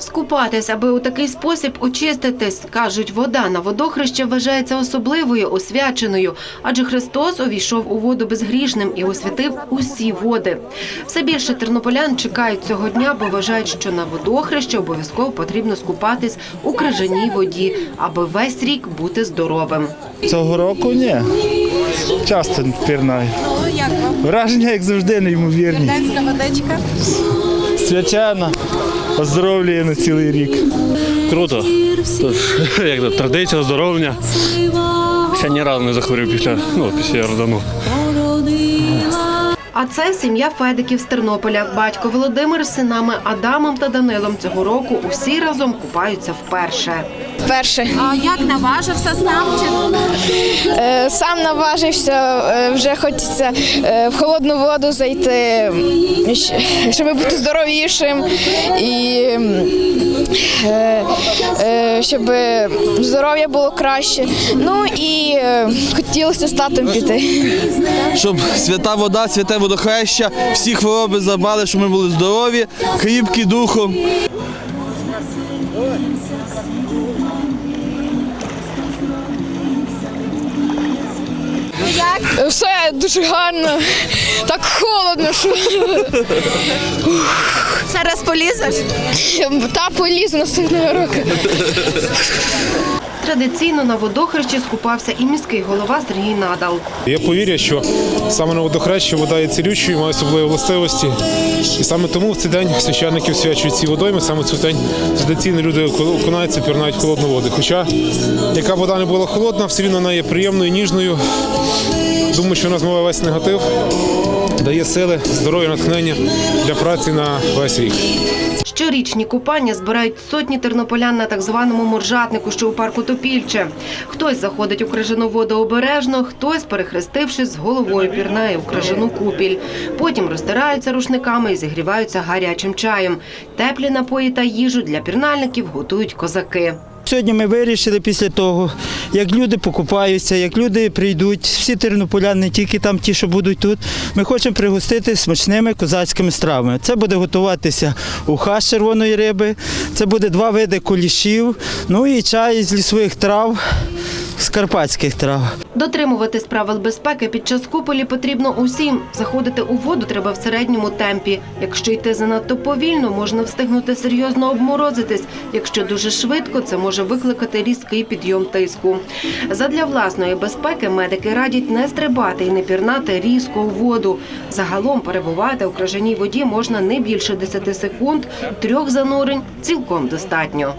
Скупатись, аби у такий спосіб очиститись, кажуть, вода на водохреще вважається особливою, освяченою, адже Христос увійшов у воду безгрішним і освятив усі води. Все більше тернополян чекають цього дня, бо вважають, що на водохреще обов'язково потрібно скупатись у крижаній воді, аби весь рік бути здоровим. Цього року ні. Часто пірнаю. Ну? Враження, як завжди, неймовірні. Свячена, оздоровлює на цілий рік. Круто. Як то, традиція, оздоровлення. Ще ні разу не захворів після, ну, після Йордану. А це сім'я Федиків з Тернополя. Батько Володимир з синами Адамом та Данилом цього року усі разом купаються вперше. Перше. А як наважився сам? Чи Е, Сам наважився, е, вже хочеться е, в холодну воду зайти, щоб бути здоровішим і е, щоб здоров'я було краще. Ну і хотілося з татом піти. щоб свята вода, святе водохреща, всі хвороби забали, щоб ми були здорові, кріпкі духом. Все дуже гарно, так холодно, що ще раз полізеш? та поліз наступного року. Традиційно на водохрещі скупався і міський голова Сергій Надал. Є повір'я, що саме на водохрещі вода є цілючою, має особливі властивості. І саме тому в цей день священники освячують ці водойми. Саме в цей день традиційно люди окунаються, пірнають холодну воду. Хоча яка вода не була холодна, все рівно вона є приємною, ніжною. Думаю, що вона змиває весь негатив, дає сили, здоров'я, натхнення для праці на весь рік. Щорічні купання збирають сотні тернополян на так званому моржатнику, що у парку Топільче. Хтось заходить у крижану воду обережно, хтось, перехрестившись, з головою пірнає у крижану купіль. Потім розтираються рушниками і зігріваються гарячим чаєм. Теплі напої та їжу для пірнальників готують козаки. Сьогодні ми вирішили після того, як люди покупаються, як люди прийдуть, всі тернополяни, не тільки там ті, що будуть тут. Ми хочемо пригостити смачними козацькими стравами. Це буде готуватися уха з червоної риби, це буде два види кулішів, ну і чай з лісових трав, з карпатських трав. Дотримуватись правил безпеки під час куполі потрібно усім. Заходити у воду треба в середньому темпі. Якщо йти занадто повільно, можна встигнути серйозно обморозитись. Якщо дуже швидко, це може викликати різкий підйом тиску. Задля власної безпеки медики радять не стрибати і не пірнати різко у воду. Загалом перебувати у крижаній воді можна не більше 10 секунд, трьох занурень цілком достатньо.